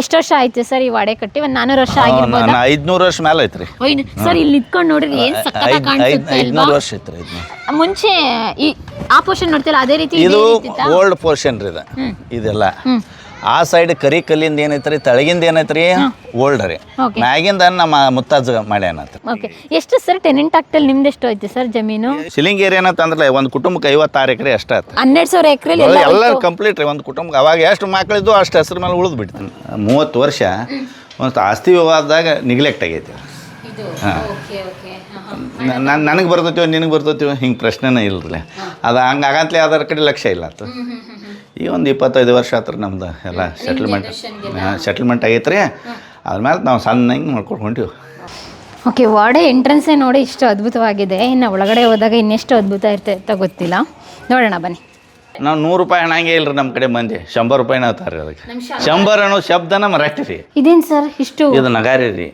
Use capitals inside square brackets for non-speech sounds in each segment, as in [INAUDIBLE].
ಎಷ್ಟು ವರ್ಷ ಆಯ್ತು ಸರ್ ಈ ವಾಡೆ ಕಟ್ಟಿ? ಒಂದ್ ನಾನೂರು ವರ್ಷ ಆಗಿರ್ಬೋದು? ಐದ್ನೂರು ವರ್ಷ ಮೇಲೆ ಐತ್ರಿ. ಒಯ್ನ್- ಸರ್ ಇಲ್ಲಿ ನಿಂತ್ಕೊಂಡು ನೋಡ್ರಿ ಏನ್ ಸಕ್ಕತ್ತಾಗಿ ಐದ್ ಐದ್ ಕಾಣಿಸುತ್ತೆ ಅಲ್ವಾ? ಐದ್ನೂರು ವರ್ಷ ಐತ್ರಿ ಐದ್ನೂರು. ಮುಂಚೆ ಈ ಆ ಪೋರ್ಷನ್ ನೋಡ್ತಿಲ್ಲ ಅದೇ ರೀತಿ ಇದು? ಓಲ್ಡ್ ಪೋರ್ಷನ್ ರೀ ಇದು. ಇದೆಲ್ಲ. ಆ ಸೈಡ್ ಕರಿ ಕಲ್ಲಿಂದ ಏನೈತ್ರಿ ತಳಗಿಂದ ಏನೈತ್ರಿ ಓಲ್ಡ್ ರೀ. ಮ್ಯಾಗಿಂದ ನಮ್ಮ ಮುತ್ತಾಜ ಮಳೆ ಓಕೆ ಎಷ್ಟು ಸರ್ ಟೆನೆಂಟ್ ಆಗ್ತಲ್ಲಿ ನಿಮ್ದು ಎಷ್ಟು ಐತಿ ಸರ್ ಜಮೀನು? ಸಿಲಿಂಗ್ ಏರಿಯಾ ಏನಂತಂದ್ರೆ ಒಂದು ಕುಟುಂಬಕ್ಕೆ ಐವತ್ತಾರು ಎಕರೆ ಅಷ್ಟೇ ಹನ್ನೆರಡು ಸಾವಿರ ಎಕರೆ ಎಲ್ಲ ಕಂಪ್ಲೀಟ್ ರೀ ಒಂದು ಕುಟುಂಬಕ್ಕೆ. ಅವಾಗ ಎಷ್ಟು ಮಕ್ಕಳಿದ್ದು ಅಷ್ಟು ಹೆಸರು ಮೇಲೆ ಉಳಿದು ಬಿಡ್ತೀನಿ ಮೂವತ್ತು ವರ್ಷ ಒಂದು ಆಸ್ತಿ ವಿವಾದದಾಗ ನಿಗ್ಲೆಕ್ಟ್ ಆಗೈತಿ. ನಾನು ನನಗೆ ಬರ್ತೈತಿವ ನಿನಗೆ ಬರ್ತೈತಿವ ಹಿಂಗೆ ಪ್ರಶ್ನೆನೇ ಇಲ್ಲ ಅದು ಹಂಗೆ ಆಗಂತಲೇ ಅದರ ಕಡೆ ಲಕ್ಷ್ಯ ಇಲ್ಲ ಆತು. ಈ ಒಂದು ಇಪ್ಪತ್ತೈದು ವರ್ಷ ಆತ್ರಿ ನಮ್ದು ಎಲ್ಲ ಸೆಟ್ಲ್ಮೆಂಟ್ ಸೆಟ್ಲ್ಮೆಂಟ್ ಆಗೈತೆ ರೀ ಅದ್ಮೇಲೆ ನಾವು ಸಣ್ಣ ಹಿಂಗೆ ಮಾಡ್ಕೊಂಡು ಹೊಂಟಿವಿ ಓಕೆ ವಾಡೆ ಎಂಟ್ರೆನ್ಸೇ ನೋಡಿ ಇಷ್ಟು ಅದ್ಭುತವಾಗಿದೆ. ಇನ್ನು ಒಳಗಡೆ ಹೋದಾಗ ಇನ್ನೆಷ್ಟು ಅದ್ಭುತ ಇರ್ತದೆ ಅಂತ ಗೊತ್ತಿಲ್ಲ. ನೋಡೋಣ ಬನ್ನಿ. ನಾವು ನೂರು ರೂಪಾಯಿ ಹಣ ಹಂಗೆ ಇಲ್ರಿ ನಮ್ಮ ಕಡೆ ಮಂದಿ. ಶಂಬರ್ ರೂಪಾಯಿನ ಅವತಾರ ರೀ ಅದಕ್ಕೆ ಶಂಬರ್ ಅನ್ನೋ ಶಬ್ದನ ಮರಾಠಿ ರೀ ಇದೇನು ಸರ್? ಇಷ್ಟು ಇದು ನಗಾರಿ ರೀ.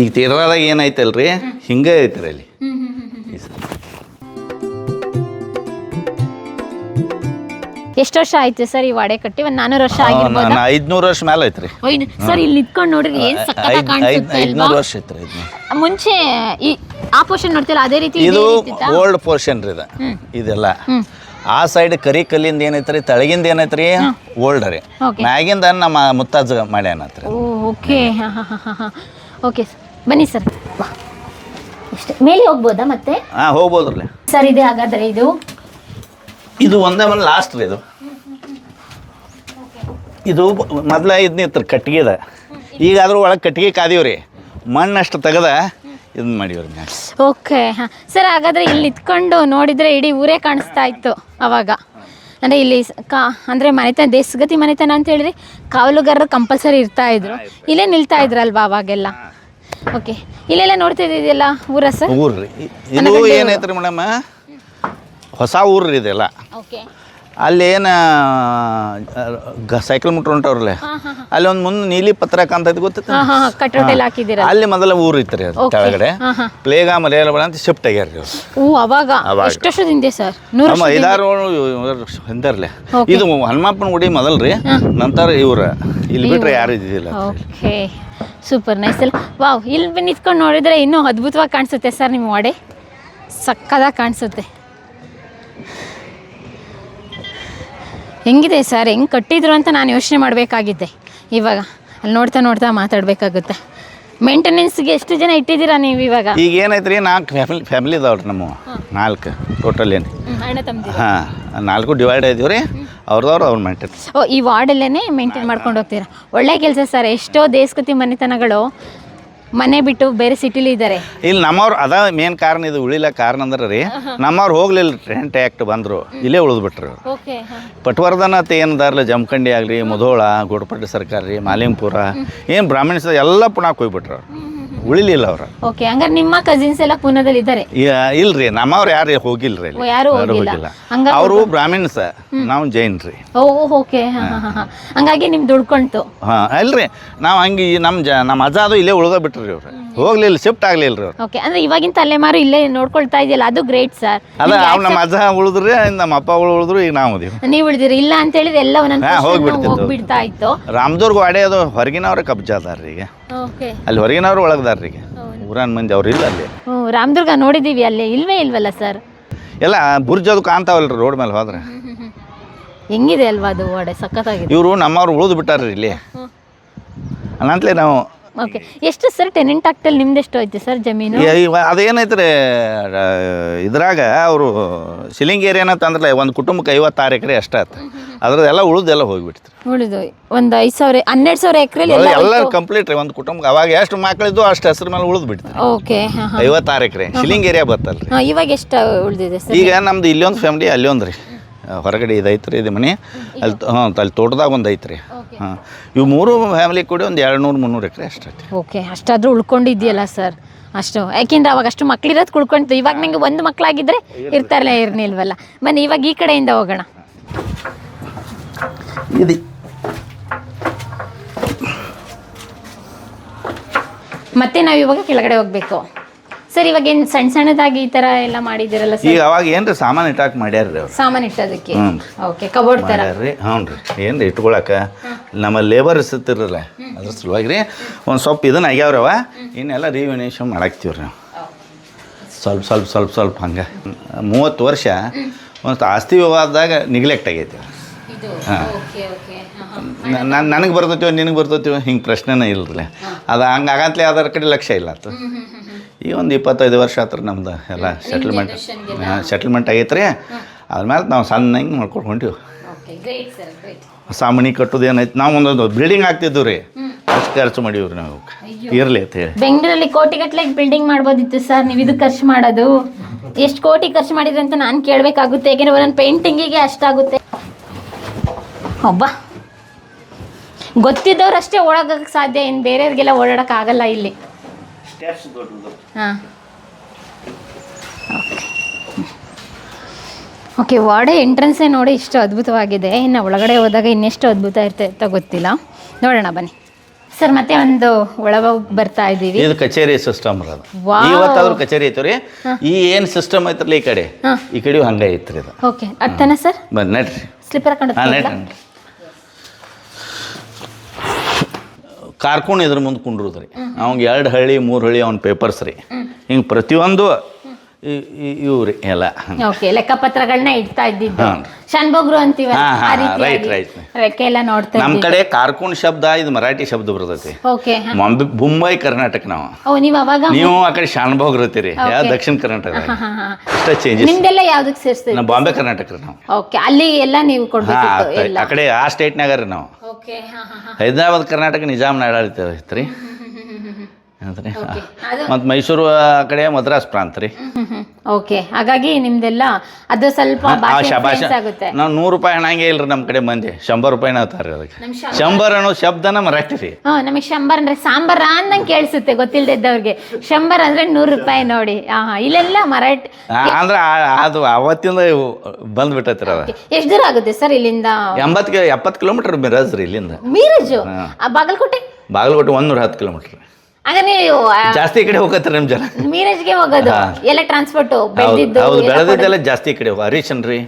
ಈಗ ತೀರದಾಗ ಏನೈತಲ್ರಿ? ಹಿಂಗೆ ಐತ್ರಿ ಅಲ್ಲಿ. ಎಷ್ಟು ವರ್ಷ ಆಯ್ತು ಸರ್ ಈ ವಾಡೆ ಕಟ್ಟಿ? ಒಂದ್ ನಾನೂರು ವರ್ಷ ಆಗಿರ್ಬೋದು ನಾನು ಐದ್ನೂರು ವರ್ಷ ಮೇಲೆ ಐತ್ರಿ ಸರ್ ಇಲ್ಲಿ ನಿಂತ್ಕೊಂಡು ನೋಡ್ರಿ ಏನ್ ಸಕ್ಕತ್ತಾಗಿ ಐದ್ ಐದ್ ಕಾಣಿಸುತ್ತೆ ಅಲ್ವಾ? ಐದ್ನೂರು ವರ್ಷ ಐತ್ರಿ ಐದ್ನೂರು. ಮುಂಚೆ ಈ ಆ ಪೋರ್ಷನ್ ನೋಡ್ತಿಲ್ಲ ಅದೇ ರೀತಿ ಇದು? ಓಲ್ಡ್ ಪೋರ್ಷನ್ ರೀ ಇದು. ಇದೆಲ್ಲ. ಆ ಸೈಡ್ ಕರಿ ಕಲ್ಲಿಂದ ಏನೈತ್ರಿ ತಳಗಿಂದ ಏನೈತ್ರಿ ಓಲ್ಡ್ ರೀ. Okay. ಮ್ಯಾಗಿಂದ ನಮ್ಮ ಮುತ್ತಾಜ ಮಾಡ್ಯಾನತ್ರಿ ಓ ಓಕೆ. ಓಕೆ ಬನ್ನಿ ಸರ್ ಇಷ್ಟೇ. ಮೇಲೆ ಹೋಗ್ಬೋದಾ ಮತ್ತೆ? ಹಾಂ ಹೋಗ್ಬೋದ್ರಲ್ಲ. ಸರ್ ಇದೆ ಹಾಗಾದ್ರೆ ಇದು? ಇದು ಒಂದೇ ಮನೆ ಲಾಸ್ಟ್ ರೀ ಇದು. ಇದು ಮೊದಲ ಇದನ್ನಿತ್ತು ಕಟ್ಟಿಗೆದ ಈಗ ಅದ್ರ ಒಳಗೆ ಕಟ್ಟಿಗೆ ಕಾದೀವ್ರಿ. ಮಣ್ಣಷ್ಟು ತೆಗೆದ ಇದನ್ನ ಮಾಡೀವ್ರಿ ಓಕೆ ಹಾಂ. ಸರ್ ಹಾಗಾದ್ರೆ ಇಲ್ಲಿ ಇದ್ಕೊಂಡು ನೋಡಿದ್ರೆ ಇಡೀ ಊರೇ ಕಾಣಿಸ್ತಾ ಇತ್ತು ಅವಾಗ. ಅಂದರೆ ಇಲ್ಲಿ ಸ- ಕಾ ಅಂದರೆ ಮನೆತನ ದೇಶಗತಿ ಮನೆತನ ಅಂತ ಹೇಳಿದ್ರೆ ಕಾವಲುಗಾರರು ಕಂಪಲ್ಸರಿ ಇರ್ತಾ ಇದ್ರು. ಇಲ್ಲೇ ನಿಲ್ತಾ ಇದ್ರಲ್ವಾ ಅವಾಗೆಲ್ಲ? ಓಕೆ ಇಲ್ಲೆಲ್ಲ ನೋಡ್ತಾ ಇದೆಯಲ್ಲ ಊರ ಸರ್? ಊರ್ರಿ. ಇದು ಏನೈತ್ರಿ ಮೇಡಮ್? ಹೊಸ ಊರ್ರಿ ಇದೆಲ್ಲ. ಓಕೆ. ಅಲ್ಲಿ ಏನು ಸೈಕಲ್ ಮುಟ್ರು ಹೊಂಟವ್ರಲ್ಲೇ ಅಲ್ಲಿ ಒಂದು ಮುಂದೆ ನೀಲಿ ಪತ್ರ ಅಂತ ಹಾಕಿದ್ದೀರ ಅಲ್ಲಿ ಮೊದಲ ಊರು ಇತ್ತು ಅದು Okay. ಕೆಳಗಡೆ. ಪ್ಲೇಗ ಮಲಯಾಳ ಅಂತ ಶಿಫ್ಟ್ ಆಗ್ಯಾರ ರೀ ಅವಾಗ? ವರ್ಷದಿಂದ ಸರ್? ಐದಾರು ಹಿಂದರ್ಲೆ. ಇದು ಹನುಮಪ್ಪನ ಗುಡಿ ಮೊದಲ್ರಿ ನಂತರ ಇವ್ರ. ಇಲ್ಲಿ ಬಿಟ್ರೆ ಯಾರು ಇದ್ದಿಲ್ಲ ಸೂಪರ್ ನೈಸ್ ಅಲ್ಲ ವಾವ್ ಇಲ್ಲಿ ನಿಂತ್ಕೊಂಡು ನೋಡಿದ್ರೆ ಇನ್ನೂ ಅದ್ಭುತವಾಗಿ ಕಾಣಿಸುತ್ತೆ ಸರ್ ನಿಮ್ಮ ಒಡೆ. ಸಕ್ಕದಾಗಿ ಕಾಣಿಸುತ್ತೆ. ಹೆಂಗಿದೆ ಸರ್? ಹೆಂಗೆ ಕಟ್ಟಿದ್ರು ಅಂತ ನಾನು ಯೋಚನೆ ಮಾಡಬೇಕಾಗಿದ್ದೆ. ಇವಾಗ ಅಲ್ಲಿ ನೋಡ್ತಾ ನೋಡ್ತಾ ಮಾತಾಡಬೇಕಾಗುತ್ತೆ. ಮೇಂಟೆನೆನ್ಸ್ಗೆ ಎಷ್ಟು ಜನ ಇಟ್ಟಿದ್ದೀರಾ ನೀವು ಇವಾಗ? ಈಗ ಏನೈತ್ರಿ ನಾಲ್ಕು ಫ್ಯಾಮಿಲಿ ಫ್ಯಾಮಿಲಿ ಇದಾವ್ರಿ ನಮ್ಮ ನಾಲ್ಕು ಟೋಟಲ್ ಏನು ಹಾಂ ನಾಲ್ಕು ಡಿವೈಡ್ ಆಯ್ತೀವಿ ರೀ ಅವ್ರದವ್ರು ಅವ್ರು ಮೇಂಟೈನ್ ಓ ಈ ವಾರ್ಡಲ್ಲೇ ಮೇಂಟೈನ್ ಮಾಡ್ಕೊಂಡು ಹೋಗ್ತೀರಾ? ಒಳ್ಳೆ ಕೆಲಸ ಸರ್ ಎಷ್ಟೋ ದೇಸ್ಕೃತಿ ಮನೆತನಗಳು ಮನೆ ಬಿಟ್ಟು ಬೇರೆ ಸಿಟಿಲಿ ಇದ್ದಾರೆ. ಇಲ್ಲಿ ನಮ್ಮವ್ರು ಅದ ಮೇನ್ ಕಾರಣ ಇದು ಉಳಿಲ ಕಾರಣ ಅಂದ್ರೆ ರೀ ನಮ್ಮವ್ರು ಹೋಗ್ಲಿಲ್ಲ ರೆಂಟ್ ಆಕ್ಟ್ ಬಂದರು ಇಲ್ಲೇ ಉಳಿದು ಬಿಟ್ರು ಪಟ್ವರ್ಧನ ಏನದಾರಲ್ಲ ಜಮಖಂಡಿ ಆಗಲಿ ಮುಧೋಳ ಗೋಡ್ಪಟ್ಟಿ ಸರ್ಕಾರ ರೀ ಮಾಲಿಂಪುರ ಏನು ಬ್ರಾಹ್ಮಣ್ಸ್ ಎಲ್ಲ ಪುನಃ ಅವ್ರು ಉಳಿಲಿಲ್ಲ ಅವ್ರ. ಓಕೆ ಹಂಗಾರೆ ನಿಮ್ಮ ಕಸಿನ್ಸ್ ಎಲ್ಲ ಪುನದಲ್ಲಿ ಇದ್ದಾರೆ ಇಲ್ರಿ ನಮ್ಮವ್ರು ಯಾರು ಹೋಗಿಲ್ರಿ ಯಾರು ಓ, ಯಾರೂ ಯಾರೂ ಹೋಗಿಲ್ಲ. ಅವರು ಬ್ರಾಹ್ಮಿಣ್ಸ್ ನಾವು ಜೈನ್ ರೀ ಓ ಓಕೆ ಹಂಗಾಗಿ ನಿಮ್ ದುಡ್ಕೊಂತು ಹಾಂ ಅಲ್ರಿ ನಾವು ಹಂಗೆ ಈ ನಮ್ಮ ಜ ನಮ್ಮ ಅಜ್ಜ ಅದು ಇಲ್ಲೇ ಉಳ್ದ ಬಿಟ್ರಿ ಅವ್ರು. ಹೋಗ್ಲಿಲ್ಲ ಶಿಫ್ಟ್ ಆಗ್ಲಿಲ್ಲ ರೀ ಅವ್ರು. ಓಕೆ ಅಂದ್ರೆ ಇವಾಗಿನ ತಲೆಮಾರು ಇಲ್ಲೇ ನೋಡ್ಕೊಳ್ತಾ ಇದೆಯಲ್ಲ ಅದು ಗ್ರೇಟ್ ಸರ್ ಅಲ್ಲ ಅವ್ರು ನಮ್ಮ ಅಜ್ಜ ಉಳಿದ್ರಿ ನಮ್ಮ ಅಪ್ಪ ಉಳಿದ್ರು ಈಗ ನಾವು ಅದೀವಿ ನೀವು ಉಳಿದಿರಿ. ಇಲ್ಲ ಅಂತ ಹೇಳಿದ್ರೆ ಎಲ್ಲ ಒಂದೊಂದು ಹಾ, portion ಹೋಗ್ಬಿಡ್ತಿತ್ತು. ಹೋಗ್ಬಿಡ್ತಾ ಇತ್ತು. ರಾಮದುರ್ಗ ವಾಡೆ ಅದು ಹೊರಗಿನವ್ರ ಕಬ್ಜಾ ಅದಾರ ಈಗ. ಓಕೆ ಅಲ್ಲಿ ಹೊರಗಿನವ್ರು ಒಳಗದಾರ ಈಗ ಊರನ್ ಮಂದಿ ಅವ್ರು ಇಲ್ಲ ಅಲ್ಲಿ. ಹ್ಞೂ ರಾಮದುರ್ಗ ನೋಡಿದ್ದೀವಿ ಅಲ್ಲಿ ಇಲ್ವೇ ಇಲ್ವಲ್ಲ ಸರ್? ಎಲ್ಲ ಬುರ್ಜ್ ಅದು ಕಾಣ್ತಾವಲ್ರಿ ರೋಡ್ ಮೇಲೆ ಹೋದ್ರೆ. [LAUGHS] ಹೆಂಗಿದೆ ಅಲ್ವಾ ಅದು ಓಡೆ ಸಖತ್ತಾಗಿದೆ? ಇವರು ನಮ್ಮವ್ರು ಉಳಿದು ಬಿಟ್ಟಾರ್ರಿ ಇಲ್ಲಿ. ಅನಂತಲೇ ನಾವು ಓಕೆ ಎಷ್ಟು ಸರ್ ಟೆನೆಂಟ್ ಆಗ್ತಲ್ಲಿ ನಿಮ್ದು ಎಷ್ಟು ಐತೆ ಸರ್ ಜಮೀನು? ಇವ- ಅದೇನೈತ್ರಿ ಆ, ಇದ್ರಾಗ ಅವರು ಸಿಲಿಂಗೇರಿ ಏನಂತಂದ್ರಲ್ಲ ಒಂದು ಕುಟುಂಬಕ್ಕೆ ಐವತ್ತಾರು ಎಕರೆ ಅಷ್ಟಾಯ್ತು ಅದ್ರದ್ದೆಲ್ಲ ಉಳಿದೆಲ್ಲ ಹೋಗ್ಬಿಡ್ತು ಉಳಿದು ಒಂದು ಐದು ಸಾವಿರ ಹನ್ನೆರಡು ಸಾವಿರ ಎಕರೆ ಎಲ್ಲ ಕಂಪ್ಲೀಟ್ ರೀ ಒಂದು ಕುಟುಂಬ ಅವಾಗ ಎಷ್ಟು ಮಕ್ಕಳಿದ್ದು ಅಷ್ಟು ಹೆಸರು ಮೇಲೆ ಉಳಿದು ಬಿಡ್ತು ಓಕೆ ಐವತ್ತಾರು ಎಕರೆ ಶಿಲಿಂಗೇರಿಯಾ ಬತ್ತಲ್ರಿ. ಹಾಂ ಇವಾಗ ಎಷ್ಟು ಉಳಿದಿದೆ ಸರ್? ಈಗ ನಮ್ದು ಇಲ್ಲೊಂದು ಫ್ಯಾಮಿಲಿ ಅಲ್ಲಿ ಒಂದು ರೀ ಹೊರಗಡೆ ಇದು ರೀ ಇದು ಮನೆ. ಅಲ್ಲಿ ಹಾಂ ಅಲ್ಲಿ ತೋಟದಾಗ ಒಂದು ಐತ್ರಿ. ಹಾಂ. ಇವು ಮೂರು ಫ್ಯಾಮಿಲಿ ಕೂಡಿ ಒಂದು ಎರಡು ನೂರು ಮುನ್ನೂರು ಎಕರೆ ಅಷ್ಟೇ ಓಕೆ ಅಷ್ಟಾದರೂ ಉಳ್ಕೊಂಡಿದ್ಯಲ್ಲ ಸರ್? ಅಷ್ಟು. ಯಾಕೆಂದ್ರೆ ಅವಾಗ ಅಷ್ಟು ಮಕ್ಳಿರೋದು ಕುಳ್ಕೊಂತು ಇವಾಗ ನಂಗೆ ಒಂದು ಮಕ್ಕಳಾಗಿದ್ದರೆ ಇರ್ತಾರಲ್ಲ ಇರ್ನಿಲ್ವಲ್ಲ. ಬನ್ನಿ ಇವಾಗ ಈ ಕಡೆಯಿಂದ ಹೋಗೋಣ. ಇದು. ಮತ್ತೆ ನಾವು ಇವಾಗ ಕೆಳಗಡೆ ಹೋಗ್ಬೇಕು. ಸರ್ ಇವಾಗ ಏನು ಸಣ್ಣ ಸಣ್ಣದಾಗಿ ಈ ಥರ ಎಲ್ಲ ಮಾಡಿದ್ದೀರಲ್ಲ ಈಗ ಸರ್ ಅವಾಗ ಏನ್ರಿ ಸಾಮಾನು ಇಟ್ಟಾಕ ಮಾಡ್ಯಾರ ಅವ್ರು. ಸಾಮಾನು ಇಟ್ಟೋದಕ್ಕೆ? ಹ್ಞೂ ಓಕೆ ಕಬೋರ್ಡ್ ತರ? ಮಾಡ್ಯಾರ್ರಿ. ಹ್ಞೂ ರೀ. ಏನು ಇಟ್ಕೊಳಕ ನಮ್ಮ ಲೇಬರ್ ಇರ್ತಿರಲ್ಲ ಅದ್ರ ಸಲುವಾಗಿ ರೀ. ಒಂದು ಸ್ವಲ್ಪ ಇದನ್ನ ಆಗ್ಯಾವ್ರವ ಇನ್ನೆಲ್ಲ ರಿವಿನೇಷನ್ ಮಾಡಾಕ್ತೀವಿ ರೀ ನಾವು. ಸ್ವಲ್ಪ ಸ್ವಲ್ಪ ಸ್ವಲ್ಪ ಸ್ವಲ್ಪ ಹಂಗೆ. ಮೂವತ್ತು ವರ್ಷ ಒಂದು ಆಸ್ತಿ ವಿವಾದದಾಗ ನಿಗ್ಲೆಕ್ಟ್ ಆಗೈತಿ. ನಾನು ನನಗೆ ಬರ್ತೈತಿವ ನಿನಗೆ ಬರ್ತೈತಿವ ಹಿಂಗೆ ಪ್ರಶ್ನೆನೇ ಇಲ್ಲ ಅದು ಹಂಗೆ ಆಗಂತಲೇ ಅದರ ಕಡೆ ಲಕ್ಷ್ಯ ಇಲ್ಲ ಆತು. ಈ ಒಂದು ಇಪ್ಪತ್ತೈದು ವರ್ಷ ಆತ್ರ ನಮ್ದು ಎಲ್ಲ ಸೆಟ್ಲ್ಮೆಂಟ್? ಹಾಂ ಸೆಟ್ಲ್ಮೆಂಟ್ ಆಗೈತೆ ರೀ ಅದ್ಮೇಲೆ ನಾವು ಸಣ್ಣ ಹಿಂಗೆ ಮಾಡ್ಕೊಂಡು ಹೊಂಟಿವಿ. ಓಕೆ ಗ್ರೇಟ್ ಸರ್ ಗ್ರೇಟ್ ಸಾಮಾನಿ ಕಟ್ಟೋದು ಏನೈತೆ ನಾವು ಒಂದೊಂದು ಬಿಲ್ಡಿಂಗ್ ಆಗ್ತಿದ್ವಿ ರೀ. ಅಷ್ಟು ಖರ್ಚು ಮಾಡೀವ್ರಿ ನಾವು. ಇರಲಿ ಅಂತ ಹೇಳಿ. ಬೆಂಗಳೂರಲ್ಲಿ ಕೋಟಿಗಟ್ಟಲೆ ಬಿಲ್ಡಿಂಗ್ ಮಾಡ್ಬೋದಿತ್ತು ಸರ್ ನೀವು ಇದು ಖರ್ಚು ಮಾಡೋದು. ಎಷ್ಟು ಕೋಟಿ ಖರ್ಚು ಮಾಡಿದ್ರಿ ಅಂತ ನಾನು ಕೇಳಬೇಕಾಗುತ್ತೆ. ಯಾಕೆಂದ್ರೆ ಒಂದೊಂದು ಪೇಂಟಿಂಗಿಗೆ ಅಷ್ಟಾಗುತ್ತೆ. ಒಬ್ಬ ಗೊತ್ತಿದ್ದವ್ರು ಅಷ್ಟೇ ಓಡಾಗಕ್ಕೆ ಸಾಧ್ಯ ಇನ್ನು ಬೇರೆಯವ್ರಿಗೆಲ್ಲ ಓಡಾಡಕ್ಕೆ ಆಗಲ್ಲ ಇಲ್ಲಿ. ಹಾಂ. ಓಕೆ ವಾರ್ಡೆ ಎಂಟ್ರೆನ್ಸೇ ನೋಡಿ ಇಷ್ಟು ಅದ್ಭುತವಾಗಿದೆ. ಇನ್ನು ಒಳಗಡೆ ಹೋದಾಗ ಇನ್ನೆಷ್ಟು ಅದ್ಭುತ ಇರುತ್ತೆ ಅಂತ ಗೊತ್ತಿಲ್ಲ. ನೋಡೋಣ ಬನ್ನಿ. ಸರ್ ಮತ್ತೆ ಒಂದು ಒಳಗ ಬರ್ತಾ ಇದೀವಿ ಇದು ಕಚೇರಿ ಸಿಸ್ಟಮ್ ಅದು. Wow. ಇವತ್ತಾದ್ರೂ ಕಚೇರಿ ಐತ್ರಿ ರೀ. ಈ ಏನು ಸಿಸ್ಟಮ್ ಐತ್ರಲ್ಲ ಈ ಕಡೆ? ಹಾ. ಈ ಕಡೆ ಹಂಗೆ ಐತ್ರಿ ಇದು. ಓಕೆ ಅರ್ಥನ ಸರ್? ಬನ್ನಿ ನಡ್ರಿ. ಸ್ಲಿಪ್ಪರ್ ಕಂಡು ಹಾಕೊಂಡು ಕಾರ್ಕೊಂಡು ಇದ್ರ ಮುಂದೆ ಕುಂಡ್ರದ್ರಿ. ಅವ್ನಿಗೆ ಎರಡು ಹಳ್ಳಿ ಮೂರು ಹಳ್ಳಿ ಅವ್ನ ಪೇಪರ್ಸ್ ರೀ. ಹಿಂಗೆ ಪ್ರತಿಯೊಂದು ಇವು ರೀ ಎಲ್ಲ. ಓಕೆ ಲೆಕ್ಕಪತ್ರಗಳನ್ನ ಇಡ್ತಾ ಇದ್ದಿದ್ದು. ಶನ್ಭೋಗ್ರು ಅಂತೀವಲ್ಲ ರೈಟ್ right. ರೆಕ್ಕೆ ಎಲ್ಲ ನೋಡ್ತಾ ನಮ್ಮ ಕಡೆ ಕಾರ್ಕೂನ್ ಶಬ್ದ ಇದು ಮರಾಠಿ ಶಬ್ದ ಬರ್ತೈತಿ. ಓಕೆ ಮುಂಬೈ ಕರ್ನಾಟಕ ನಾವು. ಓ ನೀವು ಅವಾಗ ನೀವು ಆ ಕಡೆ ಶಾನ್ಭೋಗ್ ಇರ್ತೀರಿ. ದಕ್ಷಿಣ ಕರ್ನಾಟಕ. ಅಷ್ಟೇ ಚೇಂಜಸ್ ನಿಮ್ದೆಲ್ಲ ಯಾವ್ದಕ್ಕೆ ಸೇರಿಸ್ತೀವಿ ನಾವು ಬಾಂಬೆ ಕರ್ನಾಟಕ ನಾವು. ಓಕೆ ಅಲ್ಲಿ ಎಲ್ಲ ನೀವು ಕೊಡ್ಬೇಕು ಆ ಕಡೆ ಆ ಸ್ಟೇಟ್ನಾಗ ರೀ ನಾವು. ಓಕೆ ಹೈದರಾಬಾದ್ ಕರ್ನಾಟಕ ನಿಜಾಮ್ ಆಡಳಿತ ಐತ್ರಿ ಹೌದ್ರಿ Okay. ಅದು- ಮತ್ತು ಮೈಸೂರು ಆ ಕಡೆ ಮದ್ರಾಸ್ ಪ್ರಾಂತ ರೀ. ಓಕೆ. ಹಾಗಾಗಿ ನಿಮ್ದೆಲ್ಲ ಅದು ಸ್ವಲ್ಪ ಆ ಶಬಾಷ ಆಗುತ್ತೆ. ನಾವು ನೂರು ರೂಪಾಯಿ ಹಣಂಗೆ ಇಲ್ರಿ ನಮ್ಮ ಕಡೆ ಮಂದಿ. ಶಂಬರ್ ರೂಪಾಯಿ ಅಂತಾರೆ ಅದಕ್ಕೆ. ಶಂಬರ್- ಅನ್ನೋ ಶಬ್ದನ ಮರಾಠಿ ರೀ ಹಾ ನಮಗೆ ಶಂಬರ್ ಅಂದ್ರೆ ಸಾಂಬಾರ ಅಂದಂಗೆ ಕೇಳಿಸುತ್ತೆ ಗೊತ್ತಿಲ್ಲದೆ ಇದ್ದವ್ರಿಗೆ. ಶಂಬರ್ ಅಂದ್ರೆ ನೂರು ರೂಪಾಯಿ ನೋಡಿ. ಹಾ ಇಲ್ಲೆಲ್ಲ ಮರಾಠಿ ಆ, ಅಂದ್ರೆ ಆ- ಅದು ಅವತ್ತಿಂದ ಬಂದ್ಬಿಟ್ಟೈತ್ರಿ ಅದು. ಎಷ್ಟು ದೂರ ಆಗುತ್ತೆ ಸರ್ ಇಲ್ಲಿಂದ? ಎಂಬತ್ತು ಎಪ್ಪತ್ತು ಕಿಲೋಮೀಟರ್ ಮಿರಾಜ್ ರೀ ಇಲ್ಲಿಂದ. ಮೀರಜು? ಬಾಗಲಕೋಟೆ ಆ ಬಾಗಲಕೋಟೆ? ಬಾಗಲಕೋಟೆ ಒಂದೂರ ಹತ್ತು ಕಿಲೋಮೀಟರ್. ಆಗ ನೀವು ಜಾಸ್ತಿ ಈ ಕಡೆ ಹೋಗತ್ರಿ ನಮ್ಮ ಜನ? ಮೀರಜ್ಗೆ ಹೋಗೋದು ಎಲ್ಲ ಟ್ರಾನ್ಸ್ಪೋರ್ಟ್ ಬೆಳೆದಿದ್ದು ಹೌದು ಬೆಳೆದಿದ್ದೆಲ್ಲ ಜಾಸ್ತಿ ಈ ಕಡೆ ಹರೀಶನ್ ರೀ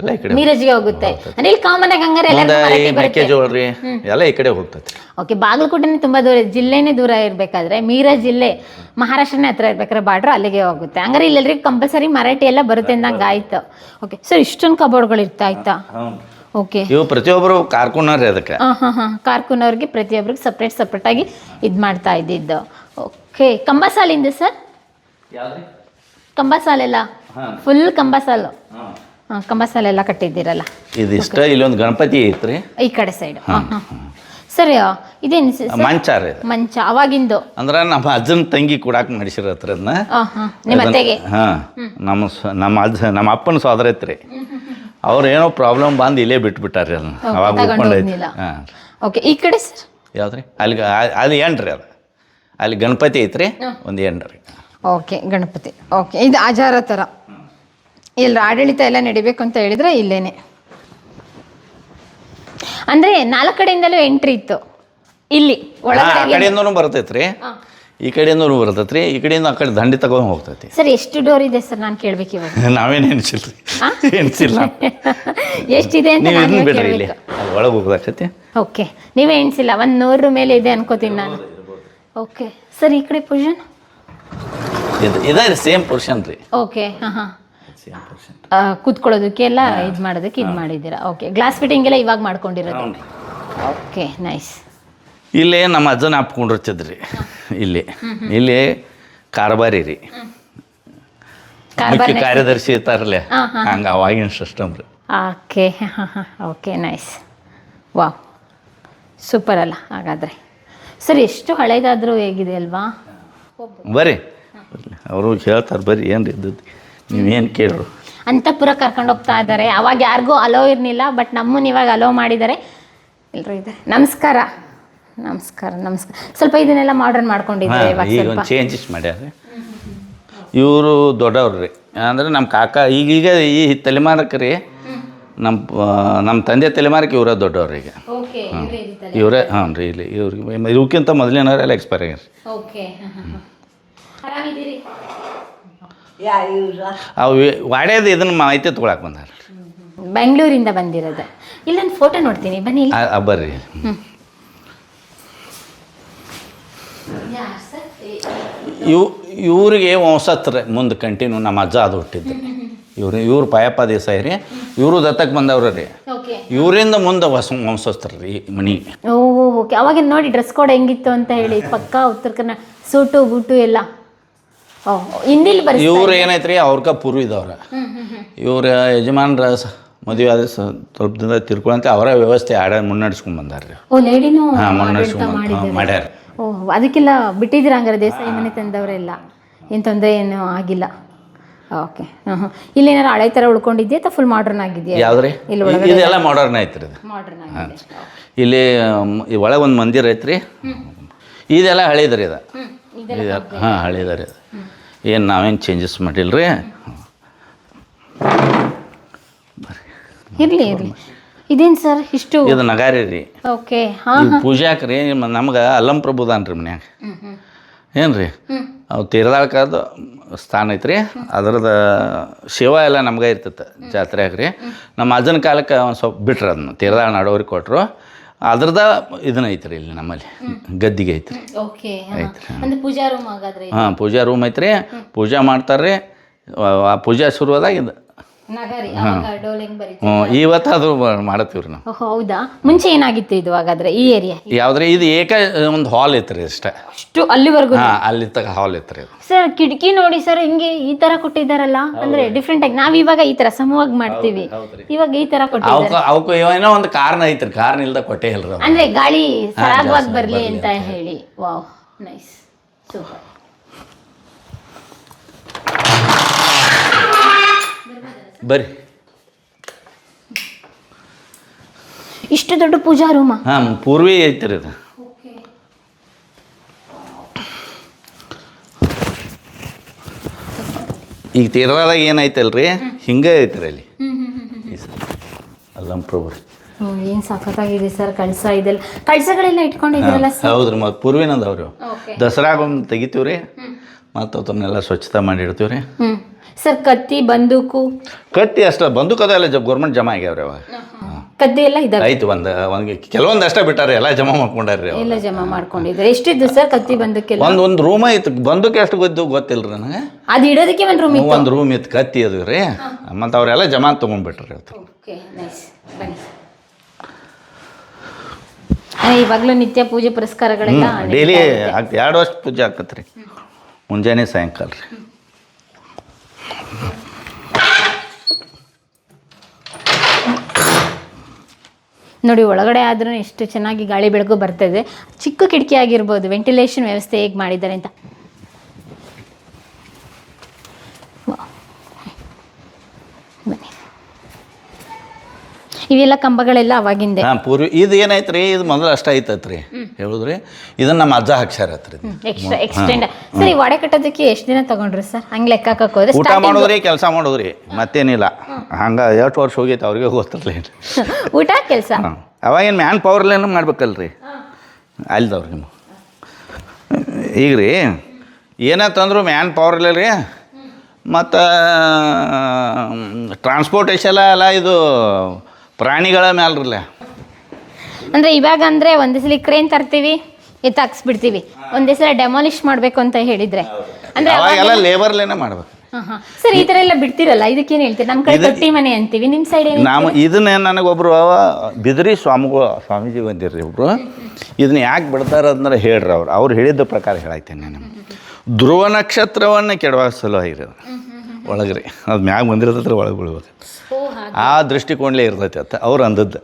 ಎಲ್ಲ ಈ ಕಡೆ ಮೀರಜ್ಗೆ ಹೋಗುತ್ತೆ. ಅಂದ್ರೆ ಇಲ್ಲಿ ಕಾಮನ್ ಆಗಿ ಹಂಗಾರೆ ಬರುತ್ತೆ. ಮೆಕ್ಕೆಜೋಳ ರೀ ಎಲ್ಲ ಈ ಕಡೆ ಹೋಗ್ತೈತಿ ಓಕೆ ಬಾಗಲಕೋಟೆನೇ ತುಂಬಾ ದೂರ ಜಿಲ್ಲೆನೇ ದೂರ ಇರಬೇಕಾದ್ರೆ ಮೀರಾ ಜಿಲ್ಲೆ ಮಹಾರಾಷ್ಟ್ರನೇ ಹತ್ರ ಇರ್ಬೇಕಾದ್ರೆ ಬಾರ್ಡ್ರ್ ಅಲ್ಲಿಗೆ ಹೋಗುತ್ತೆ. ಹಂಗಾರೆ ಇಲ್ಲೆಲ್ರಿಗೂ ಕಂಪಲ್ಸರಿ ಮರಾಠಿ ಎಲ್ಲ ಬರುತ್ತೆ ಅಂದಂಗೆ ಆಯ್ತು. ಓಕೆ ಸರ್ ಇಷ್ಟೊಂದು ಕಬೋರ್ಡ್ಗಳು ಇರ್ತಾ ಆಯ್ತಾ ಓಕೆ ಇವು ಪ್ರತಿಯೊಬ್ಬರು ಕಾರ್ಕುನರ್ ಅದಕ್ಕೆ. ಹಾಂ ಹಾಂ ಹಾಂ. ಕಾರ್ಕುನವ್ರಿಗೆ ಪ್ರತಿಯೊಬ್ಬರಿಗೆ ಸಪ್ರೇಟ್ ಸಪ್ರೇಟಾಗಿ ಇದು ಮಾಡ್ತಾ ಇದ್ದಿದ್ದು. ಓಕೆ ಕಂಬಸಾಲಿಂದ ಸರ್ ಕಂಬ ಸಾಲೆಲ್ಲ ಫುಲ್ ಕಂಬಸಾಲು? ಹಾಂ. ಕಂಬಸಾಲೆಲ್ಲ ಕಟ್ಟಿದ್ದೀರಲ್ಲ. ಇದಿಷ್ಟ ಇಲ್ಲೊಂದು ಗಣಪತಿ ಐತ್ರಿ. ಈ ಕಡೆ ಸೈಡ್ ಹಾಂ. ಹಾಂ ಸರ್ ಇದೇನು ಮಂಚ ರೀ ಇದು ಮಂಚ ಅವಾಗಿಂದು. ಅಂದ್ರೆ ನಮ್ಮ ಅಜ್ಜನ ತಂಗಿ ಕೂಡಾಕ್ ಮಾಡಿಸಿರತ್ರ ಅದನ್ನ ಹಾಂ ಹಾಂ. ನಿಮ್ಮ ಅತ್ತೆಗೆ? ಹಾಂ. ನಮ್ಮ ಸ- ನಮ್ಮ ಅಜ್ಜ ನಮ್ಮ ಅಪ್ಪನ ಸೋದರ ಐತ್ರಿ. ಅವ್ರು ಏನೋ ಪ್ರಾಬ್ಲಮ್ ಬಂದು ಇಲ್ಲೇ ಬಿಟ್ಬಿಟ್ಟಾರ್ರಿ ಅದನ್ನ. ಅವಾಗ ತಗೊಂಡ್ ಉಳ್ಕೊಂಡೈತಿ ಹಾಂ. ಓಕೆ ಈ ಕಡೆ ಸರ್ ಯಾವ್ದ್ರಿ? ಅಲ್ಲಿ ಅಲ್ಲಿ ಎಂಟ್ರಿ ಅದು? ಅಲ್ಲಿ ಗಣಪತಿ ಐತ್ರಿ? ಒಂದು ಎಂಟ್ರಿ ಓಕೆ ಗಣಪತಿ. ಓಕೆ ಇದು ಆಜಾರ ಥರ. ಇಲ್ಲಿ ಆಡಳಿತ ಎಲ್ಲ ನಡಿಬೇಕು ಅಂತ ಹೇಳಿದ್ರೆ ಇಲ್ಲೇನೆ. ಅಂದ್ರೆ ನಾಲ್ಕು ಕಡೆಯಿಂದಲೂ ಎಂಟ್ರಿ ಇತ್ತು. ಇಲ್ಲಿ ಒಳಗಡೆ ಬರ್ತೈತ್ರಿ. ಈ ಕಡೆಯಿಂದ ಬರ್ತೈತ್ರಿ ಈ ಕಡೆಯಿಂದ ಆ ಕಡೆ ದಂಡಿ ತಗೊಂಡು ಹೋಗ್ತೈತಿ. ಸರ್ ಎಷ್ಟು ಡೋರ್ ಇದೆ ಸರ್ ನಾನು ಕೇಳ್ಬೇಕು ಇವಾಗ? [LAUGHS] ನಾವೇನು ಎಣಿಸಿಲ್ರಿ? ಆ? ಎಣಿಸಿಲ್ಲ. [LAUGHS] ಎಷ್ಟಿದೆ ಅಂತ ನೀವು ನಾನು ಇದನ್ನ ಬಿಡ್ರಿ ಇಲ್ಲಿ. ಅಲ್ಲಿ ಒಳಗೆ ಹೋಗ್ದಾಕತಿ ಓಕೆ ನೀವೇ ಎಣಿಸಿಲ್ಲ ಒಂದು ನೂರು ಮೇಲೆ ಇದೆ ಅನ್ಕೋತೀನಿ ನಾನು. ಓಕೆ ಸರ್ ಈ ಕಡೆ ಪೊಸಿಷನ್ ಇದು ಇದೇ ಸೇಮ್ ಪೊಸಿಷನ್ ರೀ. ಓಕೆ ಹಾಂ ಹಾಂ. ಕೂತ್ಕೊಳ್ಳೋದಕ್ಕೆ ಎಲ್ಲ ಇದು ಮಾಡೋದಕ್ಕೆ ಇದು ಮಾಡಿದ್ದೀರಾ? ಓಕೆ ಗ್ಲಾಸ್ ಫಿಟ್ಟಿಂಗ್ ಎಲ್ಲ ಇವಾಗ ಮಾಡ್ಕೊಂಡಿರೋದು. Okay nice. ಇಲ್ಲಿ ನಮ್ಮ ಅಜ್ಜನ ಅಪ್ಕೊಂಡಿರ್ತಿದ್ರಿ. ಇಲ್ಲಿ. ಇಲ್ಲಿ ಕಾರ್ಬಾರಿ ರೀ. ಮುಖ್ಯ ಕಾರ್ಯದರ್ಶಿ ಇರ್ತಾರಲ್ಲ. ಹಂಗೆ ಅವಾಗಿನ ಸಿಸ್ಟಮ್ ರೀ. ಓಕೆ. ಹಾಂ ಹಾಂ ಓಕೆ ನೈಸ್. ವಾವ್. ಸೂಪರ್ ಅಲ್ಲ ಹಾಗಾದ್ರೆ. ಸರ್ ಎಷ್ಟು ಹಳೇದಾದರೂ ಹೇಗಿದೆ ಅಲ್ವಾ? ಬರ್ರಿ. ಅವರು ಹೇಳ್ತಾರೆ ಬರ್ರಿ ಏನು ಇದ್ದದ್ದು ನೀವೇನು ಕೇಳ್ರು? ಅಂತಪುರ ಕರ್ಕೊಂಡು ಹೋಗ್ತಾ ಇದ್ದಾರೆ. ಅವಾಗ ಯಾರಿಗೂ ಅಲೋ ಇರಲಿಲ್ಲ ಬಟ್ ನಮ್ಮನ್ನು ಇವಾಗ ಅಲೋ ಮಾಡಿದ್ದಾರೆ. ಎಲ್ಲರೂ ಇದ್ದಾರೆ ನಮಸ್ಕಾರ. ನಮಸ್ಕಾರ ನಮಸ್ಕಾರ. ಸ್ವಲ್ಪ ಇದನ್ನೆಲ್ಲ ಮಾಡ್ರನ್ ಮಾಡ್ಕೊಂಡಿದ್ದೆ ಇವಾಗ ಈಗ ಸ್ವಲ್ಪ ಚೇಂಜಸ್ ಮಾಡ್ಯಾರ ಇವರು ದೊಡ್ಡವ್ರು ರೀ. ಅಂದ್ರೆ ನಮ್ಮ ಕಾಕ ಈಗೀಗ ಈ ತಲೆಮಾರಕ್ಕೆ ರೀ ನಮ್ಮ ನಮ್ಮ ತಂದೆ ತಲೆಮಾರಕ್ಕೆ ಇವರೇ ದೊಡ್ಡವ್ರು ಈಗ. ಓಕೆ ಇವರೇ ಹಾಂ ರೀ ಇಲ್ಲಿ ಇವ್ರಿಗೆ ಇವಕ್ಕಿಂತ ಮೊದಲಿನವರೆಲ್ಲ ಎಕ್ಸ್ಪೈರ್ ಆಗ್ಯಾರ ಓಕೆ ಆರಾಮಿದ್ದೀರಿ? ಅವು ವಾಡ್ಯದ ಇದನ್ನ ಮಾಹಿತಿ ತೊಗೊಳಕ್ಕೆ ಬಂದಾರ ಬೆಂಗಳೂರಿಂದ ಬಂದಿರೋದು. ಇಲ್ಲೊಂದು ಫೋಟೋ ನೋಡ್ತೀನಿ ಬನ್ನಿ ಇಲ್ಲಿ. ಆ- ಆ ಬರ್ರಿ. ಇವ್ ಇವರಿಗೆ ವಂಶತ್ರ ಮುಂದೆ ಕಂಟಿನ್ಯೂ ನಮ್ಮ ಅಜ್ಜ ಅದು ಹುಟ್ಟಿದ್ದು. ಇವ್ರು ಇವ್ರು ಪಾಯಪ್ಪ ದೇಸಾಯಿ ರೀ ಇವರು ದತ್ತಕ್ಕೆ ಬಂದವ್ರ ರೀ. ಇವರಿಂದ ಮುಂದೆ ಹೊಸ ವಂಶಸ್ತ್ರ ರೀ ಮನಿ. ಓಕೆ. ಅವಾಗ ನೋಡಿ ಡ್ರೆಸ್ ಕೋಡ್ ಹೆಂಗಿತ್ತು ಅಂತ ಹೇಳಿ ಪಕ್ಕಾ ಉತ್ತರ ಕನ್ನಡ ಸೂಟು ಬೂಟು ಎಲ್ಲ. ಹಿಂದಿಲ್ ಬರೀ ಇವ್ರು ಏನೈತ್ರಿ ಅವ್ರಕ ಹ್ಮ್ ಹ್ಮ್ ಇವ್ರ ಯಜಮಾನ್ರ ಮದುವೆ ಆದ ಸ್ವಲ್ಪದಿಂದ ತಿರ್ಕೊಳಂತೆ ಅವರ ವ್ಯವಸ್ಥೆ ಆಡ ಮುನ್ನಡೆಸ್ಕೊಂಡ್ ಬಂದಾರ ಲೇಡಿನೂ ಹಾಂ ಮುನ್ನಡೆಸ್ಕೊಂಡ್ ಮಾಡ್ಯಾರ. ಓ ಅದಕ್ಕೆಲ್ಲ ಬಿಟ್ಟಿದ್ದೀರಾ ಹಂಗಾರೆ ದೇಸಾಯಿ ಮನೆ ತಂದವರೆಲ್ಲ? ಏನು ತೊಂದರೆ ಏನು ಆಗಿಲ್ಲ? ಓಕೆ ಹಾಂ ಹಾಂ ಇಲ್ಲೇನಾರು ಹಳೆ ಥರ ಉಳ್ಕೊಂಡಿದ್ಯಾ ಅಥವಾ ಫುಲ್ ಮಾಡ್ರನ್ ಆಗಿದೆಯಾ? ಯಾವ್ದ್ರಿ? ಇಲ್ಲಿ ಇದೆಲ್ಲ ಮಾಡರ್ನ್ ಐತ್ರಿ ಇದು. ಮಾಡ್ರನ್ ಆಗಿದೆ. ಇಲ್ಲಿ ಒಳಗೆ ಒಂದು ಮಂದಿರ ಐತ್ರಿ. ಇದೆಲ್ಲ ಹಳೇದ್ರಿ ಇದು. ಇದೆಲ್ಲ ಹಾಂ ಹಳೇದ್ರಿ ಇದು. ಏನು ನಾವೇನು ಚೇಂಜಸ್ ಮಾಡಿಲ್ಲ ರೀ ಇರಲಿ ಇರಲಿ. ಇದೇನು ಸರ್ ಇಷ್ಟು? ಇದು ನಗಾರಿ ರೀ. ಓಕೆ ಹಾಂ ಈ ಪೂಜಾಕ್ ರೀ ನಮ್ಗೆ ಅಲ್ಲಂ ಪ್ರಭುದಾನ್ ರೀ ಮನ್ಯಾಗ. ಏನು ರೀ ಅವು ತೀರ್ದಾಳ್ಕದು ಸ್ಥಾನ ಐತ್ರಿ ಅದ್ರದ ಸೇವಾ ಎಲ್ಲ ನಮ್ಗೆ ಇರ್ತೈತೆ ಜಾತ್ರೆಯಾಗ ರೀ. ನಮ್ಮ ಅಜ್ಜನ ಕಾಲಕ್ಕೆ ಒಂದು ಸ್ವಲ್ಪ ಬಿಟ್ರೆ ಅದನ್ನ ತೀರ್ದಾಳ ನಡೋರಿಗೆ ಕೊಟ್ಟರು ಅದ್ರದ ಇದನ್ನ ಐತ್ರಿ ಇಲ್ಲಿ ನಮ್ಮಲ್ಲಿ ಗದ್ದಿಗೆ ಐತ್ರಿ. ಓಕೆ ಅಂದ್ರೆ ಪೂಜಾ ರೂಮ್ ಇದು. ಹಾಂ ಪೂಜಾ ರೂಮ್ ಐತ್ರಿ ಪೂಜಾ ಮಾಡ್ತಾರೆ ಆ ಪೂಜಾ ಶುರುವಾದಾಗ ಇದು. ನಗರಿ ಅವಾಗ ಡೋಲ್ ಹೆಂಗ್ ಬರೀ ಹ್ಞೂ ಇವತ್ತು ಅದು ಮಾಡತ್ತೀವ್ರಿ ನಾವು. ಓಹ್, ಹೌದಾ? ಮುಂಚೆ ಏನಾಗಿತ್ತು ಇದು ಹಾಗಾದ್ರೆ ಈ ಏರಿಯಾ ಯಾವ್ದ್ರೆ? ಇದು ಏಕ ಒಂದು ಹಾಲ್ ಐತ್ರಿ ಅಷ್ಟೇ. ಅಷ್ಟು ಅಲ್ಲಿವರೆಗೂ? ಹಾಂ ಅಲ್ಲಿ ತಗ ಹಾಲ್ ಐತ್ರಿ ಅದು. ಸರ್ ಕಿಟಕಿ ನೋಡಿ ಸರ್ ಹಿಂಗೆ ಈ ತರ ಕೊಟ್ಟಿದ್ದಾರಲ್ಲ ಅಂದ್ರೆ ಡಿಫ್ರೆಂಟ್ ಆಗಿ ನಾವ್ ಇವಾಗ ಈ ತರ ಸಮವಾಗಿ ಮಾಡ್ತೀವಿ. ಇವಾಗ ಈ ತರ ಕೊಟ್ಟಿದ್ದಾರೆ. ಅವಕ್ಕೆ ಅವಕ್ಕೆ ಏನೋ ಒಂದು ಕಾರಣ ಐತ್ರಿ ಕಾರಣ ಇಲ್ದ ಕೊಟ್ಟೆ ಇಲ್ರಿ ಅದು ಅಂದ್ರೆ ಗಾಳಿ ಸರಾಗವಾಗಿ ಬರ್ಲಿ ಅಂತ ಹೇಳಿ. Wow nice super. ಬರ್ರಿ. ಇಷ್ಟು ದೊಡ್ಡ ಪೂಜಾ ರೂಮ? ಹಾಂ ಪೂರ್ವಿ ಐತ್ರಿ ಅದು. ಈಗ ತೀರ್ವಾದಾಗ ಏನಾಯ್ತಲ್ರಿ ಹಿಂಗೆ ಐತ್ರಿ ಅಲ್ಲಿ. ಈ ಏನು ಸಖತ್ತಾಗಿದೆ ಸರ್ ಕಳಸ ಇದೆಲ್ಲ. ಕಳ್ಸಗಳೆಲ್ಲ ಇಟ್ಕೊಂಡಿದ್ದೀರಲ್ಲ ಸರ್? ಹೌದ್ರಿ ಮತ್ತು ಪೂರ್ವಿನದವ್ರಿ ಓಕೆ. ದಸರಾಗ ಒಂದು ತೆಗಿತೀವಿ ರೀ ಮತ್ತು ಅದನ್ನೆಲ್ಲ ಸ್ವಚ್ಛತೆ ಮಾಡಿ ಇಡ್ತೀವಿ ರೀ ಸರ್ ಕತ್ತಿ ಬಂದೂಕು? ಕತ್ತಿ ಅಷ್ಟ ಬಂದೂಕ್ ಅದೆಲ್ಲ ಗೌರ್ಮೆಂಟ್ ಜಮಾ ಆಗ್ಯಾವ್ರಿ ಅವ. ಕದ್ದೆ ಎಲ್ಲ ಇದಾವೆ? ಆಯ್ತು ಒಂದು ಒಂದು ಕೆಲವೊಂದು ಅಷ್ಟೇ ಬಿಟ್ಟಾರೆ ಎಲ್ಲ ಜಮಾ ಮಾಡ್ಕೊಂಡಾರ್ರಿ ಅವಾಗ ಎಲ್ಲ ಜಮಾ ಮಾಡ್ಕೊಂಡಿದ್ರೆ ಎಷ್ಟಿದ್ದು ಸರ್ ಕತ್ತಿ ಬಂದಕ್ಕೆ ಒಂದು ಒಂದು ರೂಮ್ ಐತಿ. ಬಂದಕ್ಕೆ ಎಷ್ಟು ಗೊತ್ತು ಗೊತ್ತಿಲ್ಲ ರೀ ನನಗೆ? ಅದು ಇಡೋದಕ್ಕೆ ಒಂದು ರೂಮ್ ಇತ್ತು? ಒಂದು ರೂಮ್ ಇತ್ತು ಕತ್ತಿ ಅದು ರೀ. ಮತ್ತು ಅವರೆಲ್ಲ ಜಮಾ ತೊಗೊಂಡ್ಬಿಟ್ರಿ ಅವತ್ತು ಓಕೆ ನೈಸ್ ಬನ್ನಿ. ಅದೇ ಇವಾಗಲೂ ನಿತ್ಯ ಪೂಜೆ ಪುರಸ್ಕಾರಗಳೆಲ್ಲ ಡೈಲಿ ಎರಡು ವರ್ಷ ಪೂಜೆ ಆಕತ್ರಿ. ಮುಂಜಾನೆ ಸಾಯಂಕಾಲ ರೀ. ನೋಡಿ, ಒಳಗಡೆ ಆದ್ರೂ ಎಷ್ಟು ಚೆನ್ನಾಗಿ ಗಾಳಿ ಬೆಳಕು ಬರ್ತದೆ. ಚಿಕ್ಕ ಕಿಟಕಿ ಆಗಿರ್ಬೋದು ವೆಂಟಿಲೇಷನ್ ವ್ಯವಸ್ಥೆ ಹೇಗೆ ಮಾಡಿದ್ದಾರೆ ಅಂತ. ಇವೆಲ್ಲ ಕಂಬಗಳೆಲ್ಲ ಅವಾಗಿಂದೆ. ಹಾಂ ಪೂರ್ವಿ ಇದು ಏನಾಯ್ತು ರೀ ಇದು ಮೊದಲು ಅಷ್ಟ ಐತತ್ ರೀ ಹೇಳಿದ್ರಿ ಇದನ್ನ ನಮ್ಮ ಅಜ್ಜ ಹಾಕ್ಸ್ಯಾರ ಹತ್ರ ಎಕ್ಸ್ಟ್ರಾ ಎಕ್ಸ್ಟೆಂಡ್ ಸರ್ ಈ ವಾಡೆ ಕಟ್ಟೋದಕ್ಕೆ ಎಷ್ಟು ದಿನ ತಗೊಂಡ್ರಿ ಸರ್? ಹಂಗೆ ಲೆಕ್ಕ ಹಾಕೋದ್ರಿ ಹೋದ್ರೆ ಊಟ ಮಾಡೋದ್ರಿ ಕೆಲಸ ಮಾಡೋದ್ರಿ ಮತ್ತೇನಿಲ್ಲ. ಹಂಗೆ ಎಷ್ಟು ವರ್ಷ ಹೋಗೈತೆ ಅವ್ರಿಗೆ ಗೊತ್ತಿರಲಿಲ್ಲ [LAUGHS] ಊಟ ಕೆಲಸ? ಅವಾಗೇನು ಮ್ಯಾನ್ ಪವರ್ಲೇನು ಮಾಡ್ಬೇಕಲ್ರಿ. ಅಲ್ದವ್ರಿ ನಿಮ್ಮ ಈಗ ರೀ ಏನಂತಂದ್ರು ಮ್ಯಾನ್ ಪವರ್ ಇಲ್ಲ ರೀ. ಮತ್ತು ಟ್ರಾನ್ಸ್ಪೋರ್ಟೇಷನ್ ಎಲ್ಲ ಇದು ಪ್ರಾಣಿಗಳ ಮ್ಯಾಲ್ರಲ್ಲ. ಅಂದ್ರೆ ಇವಾಗ ಅಂದ್ರೆ ಒಂದೇ ಸಲ ಕ್ರೇನ್ ತರ್ತೀವಿ ಎತ್ತಾಕ್ಸ್ಬಿಡ್ತೀವಿ ಒಂದೇ ಸಲ ಡೆಮಾಲಿಷ್ ಮಾಡಬೇಕು ಅಂತ ಹೇಳಿದ್ರೆ. ಅಂದ್ರೆ ಅವಾಗೆಲ್ಲ ಲೇಬರ್ಲೇನೆ ಮಾಡ್ಬೇಕು. ಸರ್ ಈ ತರ ಎಲ್ಲ ಬಿಡ್ತಿರಲ್ಲ? ಇದಕ್ಕೇನು ಹೇಳ್ತೀರಿ? ನಮ್ಮ ಕಡೆ ತೊಟ್ಟಿ ಮನೆ ಅಂತೀವಿ. ನಿಮ್ಮ ಸೈಡ್ ಏನು ನಾವು ಇದನ್ನ ನನಗೊಬ್ರು ಬಿದ್ರಿ ಸ್ವಾಮಿಗಳು ಸ್ವಾಮೀಜಿ ಬಂದಿರ್ರಿ ಒಬ್ರು. ಇದನ್ನ ಯಾಕೆ ಬಿಡ್ತಾರ ಅಂದ್ರೆ ಹೇಳ್ರಿ ಅವ್ರು. ಅವ್ರು ಹೇಳಿದ ಪ್ರಕಾರ ಹೇಳಾಯ್ತೇನೆ ನಾನು ಧ್ರುವ ನಕ್ಷತ್ರವನ್ನು ಕೆಡವಾಗ ಸಲುವಾಗಿ ಅದು ಒಳಗ್ರಿ. ಅದು ಮ್ಯಾಗ ಬಂದಿರ್ತೈತ್ರಿ ಒಳಗೆ ಬೀಳ್ಬೇಕು. ಆ ದೃಷ್ಟಿಕೋಣಲೇ ಇರ್ತೈತೆ ಅತ್ತ. ಅವ್ರು ಅಂದದ್ದು.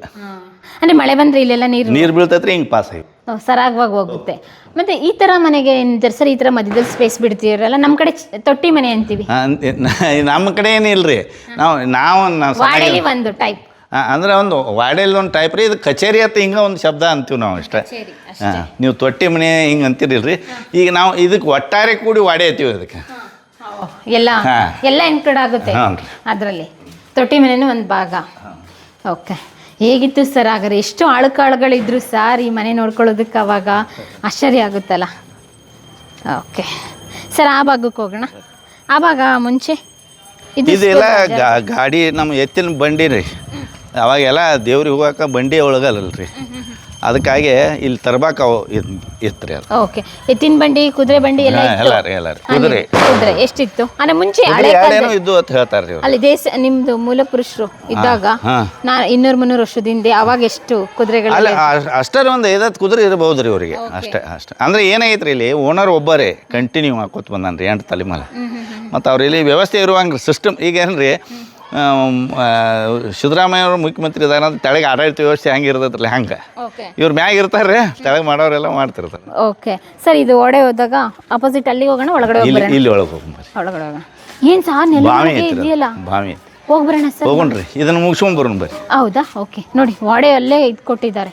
ಅಂದ್ರೆ ಮಳೆ ಬಂದ್ರೆ ಇಲ್ಲೆಲ್ಲ ನೀರು ನೀರು ಬೀಳ್ತೈತ್ರಿ ಹಿಂಗೆ ಪಾಸ್ ಆಗಿ ಸರಾಗವಾಗಿ ಹೋಗುತ್ತೆ. ಮತ್ತೆ ಈ ತರ ಮನೆಗೆ ಜರ್ಸರ್ ಸರ್ ಈ ತರ ಮಧ್ಯದಲ್ಲಿ ಸ್ಪೇಸ್ ಬಿಡ್ತೀರಲ್ಲ ನಮ್ಮ ಕಡೆ ಚ- ತೊಟ್ಟಿ ಮನೆ ಅಂತೀವಿ. ನಮ್ಮ ಕಡೆ ಏನಿಲ್ರಿ ನಾವು ನಾವು ನಾವು ಸಣ್ಣಗೆ- ವಾಡೆಲಿ ಒಂದು ಟೈಪ್ ಆ, ಅಂದ್ರೆ ಒಂದು ವಾಡೆಲ್ ಒಂದು ಟೈಪ್ ರೀ. ಇದು ಕಚೇರಿ ಅಂತ ಹಿಂಗ ಒಂದು ಶಬ್ದ ಅಂತೀವಿ ನಾವು ಅಷ್ಟೇ. ಹಾಂ ನೀವು ತೊಟ್ಟಿ ಮನೆ ಹಿಂಗೆ ಅಂತೀರಿಲ್ರಿ. ಈಗ ನಾವು ಇದಕ್ಕೆ ಒಟ್ಟಾರೆ ಕೂಡಿ ವಾಡೆ ಅಂತೀವಿ ಅದಕ್ಕೆ. ಎಲ್ಲ ಹಾ. ಎಲ್ಲ ಇನ್ಕ್ಲೂಡ್ ಆಗುತ್ತೆ ಹಾಂ ರೀ ಅದರಲ್ಲಿ. ತೊಟ್ಟಿ ಮನೆನೂ ಒಂದು ಭಾಗ. ಓಕೆ. ಹೇಗಿತ್ತು ಸರ್ ಹಾಗಾದ್ರೆ? ಎಷ್ಟು ಆಳುಕಾಳುಗಳಿದ್ರು ಸರ್ ಈ ಮನೆ ನೋಡ್ಕೊಳ್ಳೋದಕ್ಕೆ ಅವಾಗ? ಆಶ್ಚರ್ಯ ಆಗುತ್ತಲ್ಲ? ಓಕೆ. ಸರ್ ಆ ಭಾಗಕ್ಕೆ ಹೋಗೋಣ. ಆ ಭಾಗ ಮುಂಚೆ? ಇದು ಇದೆಲ್ಲ ಗಾ- ಗಾಡಿ ನಮ್ಮ ಎತ್ತಿನ ಬಂಡಿ ರೀ. ಅವಾಗೆಲ್ಲ ದೇವ್ರಿಗೆ ಹೋಗಾಕ ಬಂಡಿ ಒಳಗಲ್ಲ ರೀ ಅದಕ್ಕಾಗಿ ಇಲ್ಲಿ ತರ್ಬೇಕು ಅವು ಇತ್ತು ರೀ ಅದು. ಓಕೆ ಎತ್ತಿನ ಬಂಡಿ ಕುದುರೆ ಬಂಡಿ ಎಲ್ಲ ಹಾ, ಇತ್ತು? ಎಲ್ಲ ರೀ ಎಲ್ಲ ರೀ. ಕುದುರೆ. ಕುದುರೆ ಎಷ್ಟಿತ್ತು? ಅಂದ್ರೆ ಮುಂಚೆ ಹಳೆ ಎರಡೇನೋ ಇದ್ದು ಅಂತ ಹೇಳ್ತಾರೆ ರೀ ಅಲ್ಲಿ ದೇಶ ನಿಮ್ದು ಮೂಲ ಪುರುಷರು ಇದ್ದಾಗ ಹಾ. ನಾ ಇನ್ನೂರು ಮುನ್ನೂರು ವರ್ಷದ ಹಿಂದೆ ಅವಾಗ ಎಷ್ಟು ಕುದುರೆಗಳು ಅಲ್ಲ ಅಷ್ಟರ ಒಂದು ಐದತ್ತು ಕುದುರೆ ಇರಬಹುದು ರೀ ಅವರಿಗೆ ಅಷ್ಟೇ ಅಷ್ಟೇ. ಅಂದ್ರೆ ಏನಾಯ್ತ್ರಿ ಇಲ್ಲಿ ಓನರ್ ಒಬ್ಬರೇ ಕಂಟಿನ್ಯೂ ಹಾಕೋತ ಬಂದಾನ ರೀ ಎಂಟು ತಲೆಮಾಲ ಮತ್ತು ಅವ್ರು ಇಲ್ಲಿ ವ್ಯವಸ್ಥೆ ಇರುವಂಗೆ ಸಿಸ್ಟಮ್ ಈಗ ಏನ್ರಿ ಆಮ್, ಆ, ಸಿದ್ದರಾಮಯ್ಯ ಅವರು ಮುಖ್ಯಮಂತ್ರಿ ಇದಾರ ಅಂತ ತೆಳಗೆ ಆಡಳಿತ ವ್ಯವಸ್ಥೆ ಹೆಂಗೆ ಇರ್ತೈತ್ರಲ್ಲ ಹಂಗೆ? ಇವ್ರು ಮ್ಯಾಗ ಇರ್ತಾರೆ ತೆಳಗೆ ಮಾಡೋರೆಲ್ಲ ಮಾಡ್ತಿರ್ತಾರೆ. ಓಕೆ ಸರ್ ಇದು ಒಡೆ ಹೋದಾಗ ಅಪೋಸಿಟ್ ಅಲ್ಲಿ ಹೋಗೋಣ ಒಳಗಡೆ ಇಲ್ಲಿ ಇಲ್ಲಿ ಒಳಗೆ ಹೋಗ್ಬರ್ರಿ ಒಳಗಡೆ ಹೋಗೋಣ. ಏನ್ ಸಹ ಬಾವಿ ಇದೆಯಲ್ಲ? ಬಾವಿ ಹೋಗ್ಬರೋಣ ಸರ್. ಹೋಗೋಣ್ರಿ ಇದನ್ನು ಮುಗಿಸ್ಕೊಂಡ್ ಬರೋಣ ಬರ್ರಿ. ಹೌದಾ? ಓಕೆ ನೋಡಿ ವಾಡೆ ಅಲ್ಲೇ ಇದು ಕೊಟ್ಟಿದ್ದಾರೆ.